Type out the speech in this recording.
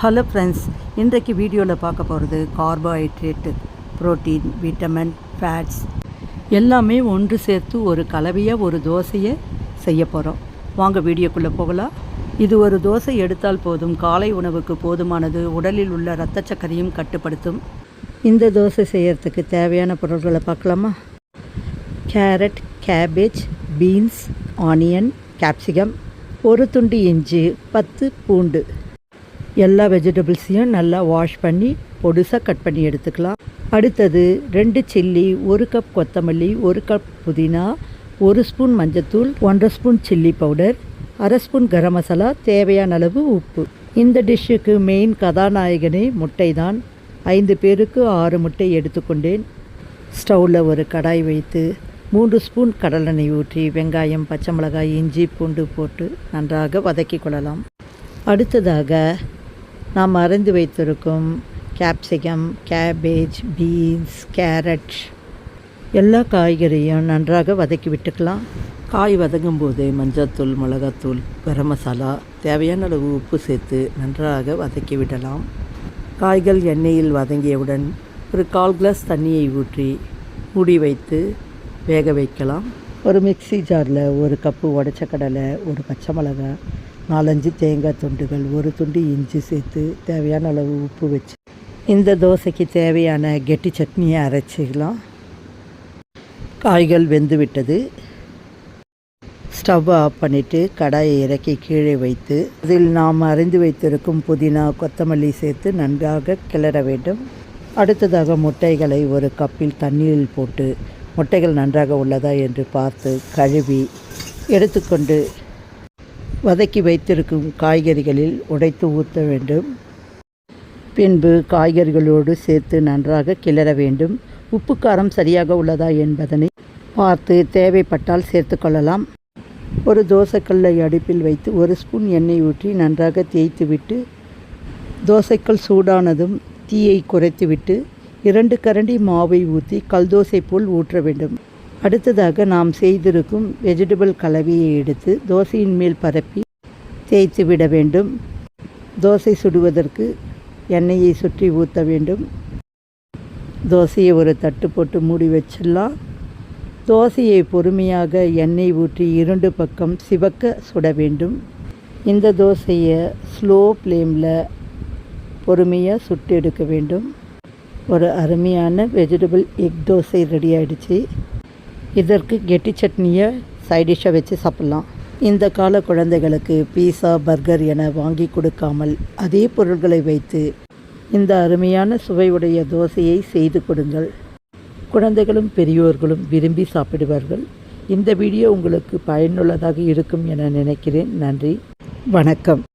Hello friends இன்றைக்கு வீடியோவில் பார்க்க போகிறது கார்போஹைட்ரேட்டு புரோட்டீன் விட்டமின் ஃபேட்ஸ் எல்லாமே ஒன்று சேர்த்து ஒரு கலவையாக ஒரு தோசையை செய்ய போகிறோம் வாங்க வீடியோக்குள்ளே போகலாம். இது ஒரு தோசை எடுத்தால் போதும் காலை உணவுக்கு போதுமானது உடலில் உள்ள இரத்த சக்கரையும் கட்டுப்படுத்தும். இந்த தோசை செய்யறதுக்கு தேவையான பொருட்களை பார்க்கலாமா? Carrot cabbage beans onion capsicum ஒரு துண்டு இஞ்சி பத்து பூண்டு. எல்லா வெஜிடபிள்ஸையும் நல்லா வாஷ் பண்ணி பொடுசாக கட் பண்ணி எடுத்துக்கலாம். அடுத்தது ரெண்டு சில்லி ஒரு கப் கொத்தமல்லி ஒரு கப் புதினா ஒரு ஸ்பூன் மஞ்சத்தூள் ஒன்றரை ஸ்பூன் சில்லி பவுடர் அரை ஸ்பூன் கரம் மசாலா தேவையான அளவு உப்பு. இந்த டிஷ்ஷுக்கு மெயின் கதாநாயகனே முட்டை தான் ஐந்து பேருக்கு ஆறு முட்டை எடுத்துக்கொண்டேன். ஸ்டவ்வில் ஒரு கடாய் வைத்து மூன்று ஸ்பூன் கடலெண்ணெய் ஊற்றி வெங்காயம் பச்சை மிளகாய் இஞ்சி பூண்டு போட்டு நன்றாக வதக்கிக் கொள்ளலாம். அடுத்ததாக நாம் அரைந்து வைத்திருக்கும் கேப்சிகம் கேபேஜ் பீன்ஸ் கேரட் எல்லா காய்கறியும் நன்றாக வதக்கி விட்டுக்கலாம். காய் வதங்கும் போது மஞ்சத்தூள் மிளகாத்தூள் கரம் மசாலா தேவையான அளவு உப்பு சேர்த்து நன்றாக வதக்கி விடலாம். காய்கள் எண்ணெயில் வதங்கியவுடன் ஒரு கால் கிளாஸ் தண்ணியை ஊற்றி மூடி வைத்து வேக வைக்கலாம். ஒரு மிக்ஸி ஜாரில் ஒரு கப்பு உடச்ச கடலை ஒரு பச்சை மிளகாய் நாலஞ்சு தேங்காய் துண்டுகள் ஒரு துண்டு இஞ்சி சேர்த்து தேவையான அளவு உப்பு வச்சு இந்த தோசைக்கு தேவையான கெட்டி சட்னியை அரைச்சிக்கலாம். காய்கள் வெந்து விட்டது. ஸ்டவ் ஆஃப் பண்ணிவிட்டு கடாயை இறக்கி கீழே வைத்து அதில் நாம் அறிந்து வைத்திருக்கும் புதினா கொத்தமல்லி சேர்த்து நன்றாக கிளற வேண்டும். அடுத்ததாக முட்டைகளை ஒரு கப்பில் தண்ணீரில் போட்டு முட்டைகள் நன்றாக உள்ளதா என்று பார்த்து கழுவி எடுத்துக்கொண்டு வதக்கி வைத்திருக்கும் காய்கறிகளில் உடைத்து ஊற்ற வேண்டும். பின்பு காய்கறிகளோடு சேர்த்து நன்றாக கிளற வேண்டும். உப்பு காரம் சரியாக உள்ளதா என்பதனை பார்த்து தேவைப்பட்டால் சேர்த்து கொள்ளலாம். ஒரு தோசைக்கல்லை அடுப்பில் வைத்து ஒரு ஸ்பூன் எண்ணெய் ஊற்றி நன்றாக தேய்த்துவிட்டு தோசைக்கல் சூடானதும் தீயை குறைத்துவிட்டு இரண்டு கரண்டி மாவை ஊற்றி கல் தோசை போல் ஊற்ற வேண்டும். அடுத்ததாக நாம் செய்திருக்கும் வெஜிடபிள் கலவையை எடுத்து தோசையின் மேல் பரப்பி தேய்த்து விட வேண்டும். தோசை சுடுவதற்கு எண்ணெயை சுற்றி ஊற்ற வேண்டும். தோசையை ஒரு தட்டு போட்டு மூடி வச்சிடலாம். தோசையை பொறுமையாக எண்ணெய் ஊற்றி இரண்டு பக்கம் சிவக்க சுட வேண்டும். இந்த தோசையை ஸ்லோ ஃப்ளேமில் பொறுமையாக சுட்டு எடுக்க வேண்டும். ஒரு அருமையான வெஜிடபிள் எக் தோசை ரெடி ஆகிடுச்சு இதற்கு கெட்டி சட்னியை சைடிஷாக வச்சு சாப்பிட்லாம். இந்த கால குழந்தைகளுக்கு பீஸா பர்கர் என வாங்கி கொடுக்காமல் அதே பொருட்களை வைத்து இந்த அருமையான சுவையுடைய தோசையை செய்து கொடுங்கள். குழந்தைகளும் பெரியோர்களும் விரும்பி சாப்பிடுவார்கள். இந்த வீடியோ உங்களுக்கு பயனுள்ளதாக இருக்கும் என நினைக்கிறேன். நன்றி. வணக்கம்.